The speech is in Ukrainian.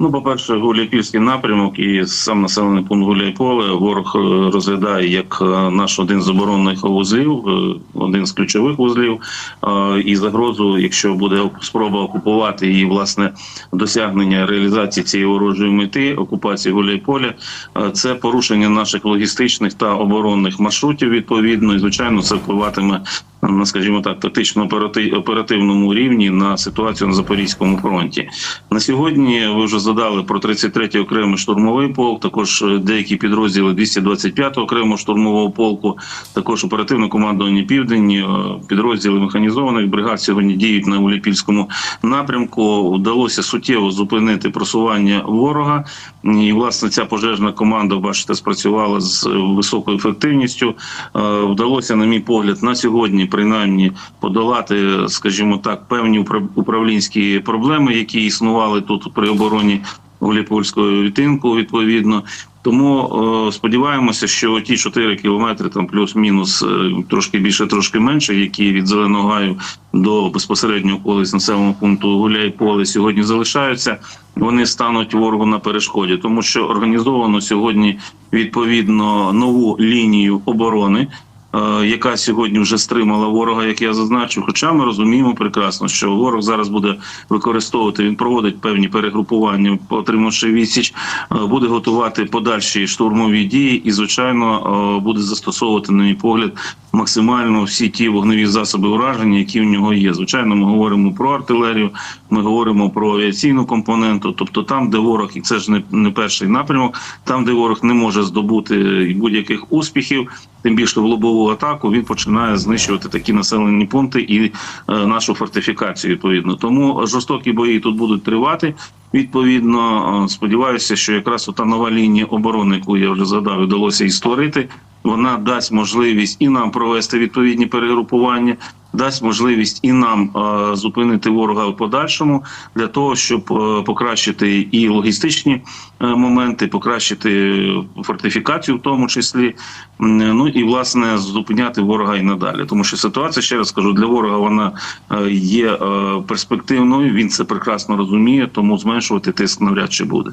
Ну, по-перше, Гуляйпільський напрямок і сам населений пункт Гуляйполе ворог е, розглядає як е, наш один з оборонних вузлів, е, один з ключових вузлів. І загрозу, якщо буде спроба окупувати і власне досягнення реалізації цієї ворожої мети окупації Гуляйполя, це порушення наших логістичних та оборонних маршрутів. Відповідно, і звичайно, це впливатиме скажімо так, тактично оперативному рівні на ситуацію на Запорізькому фронті. На сьогодні ви вже задали про 33-й окремий штурмовий полк, також е, деякі підрозділи 225-го окремого штурмового полку, також оперативне командування Південь, е, підрозділи механізованих бригад сьогодні діють на Уліпільському напрямку. Вдалося суттєво зупинити просування ворога. І власне ця пожежна команда, бачите, спрацювала з високою ефективністю. Е, Вдалося, на мій погляд, на сьогодні принаймні подолати, скажімо так, певні управ- управлінські проблеми, які існували тут при обороні Гуляйпольського відтинку, відповідно. Тому сподіваємося, що ті 4 кілометри, там плюс-мінус е, трошки більше, трошки менше, які від зеленого гаю до безпосереднього колись населеного пункту Гуляйполе сьогодні залишаються. Вони стануть ворогу на перешкоді, тому що організовано сьогодні відповідно нову лінію оборони. Е, Яка сьогодні вже стримала ворога, як я зазначив. Хоча ми розуміємо прекрасно, що ворог зараз буде використовувати. Він проводить певні перегрупування, отримавши відсіч, е, буде готувати подальші штурмові дії, і звичайно е, буде застосовувати, на мій погляд, максимально всі ті вогневі засоби ураження, які в нього є. Звичайно, ми говоримо про артилерію, ми говоримо про авіаційну компоненту. Тобто, там, де ворог, і це ж не, не перший напрямок, там, де ворог не може здобути будь-яких успіхів, тим більше в лобову атаку, він починає знищувати такі населені пункти і е, нашу фортифікацію. Відповідно, тому жорстокі бої тут будуть тривати. Відповідно, е, сподіваюся, що якраз ота нова лінія оборони, яку я вже згадав, вдалося і створити. Вона дасть можливість і нам провести відповідні перегрупування, дасть можливість і нам е, зупинити ворога в подальшому для того, щоб е, покращити і логістичні е, моменти, покращити фортифікацію, в тому числі, ну і власне зупиняти ворога і надалі. Тому що ситуація, ще раз скажу, для ворога вона є перспективною. Він це прекрасно розуміє, тому зменшувати тиск навряд чи буде.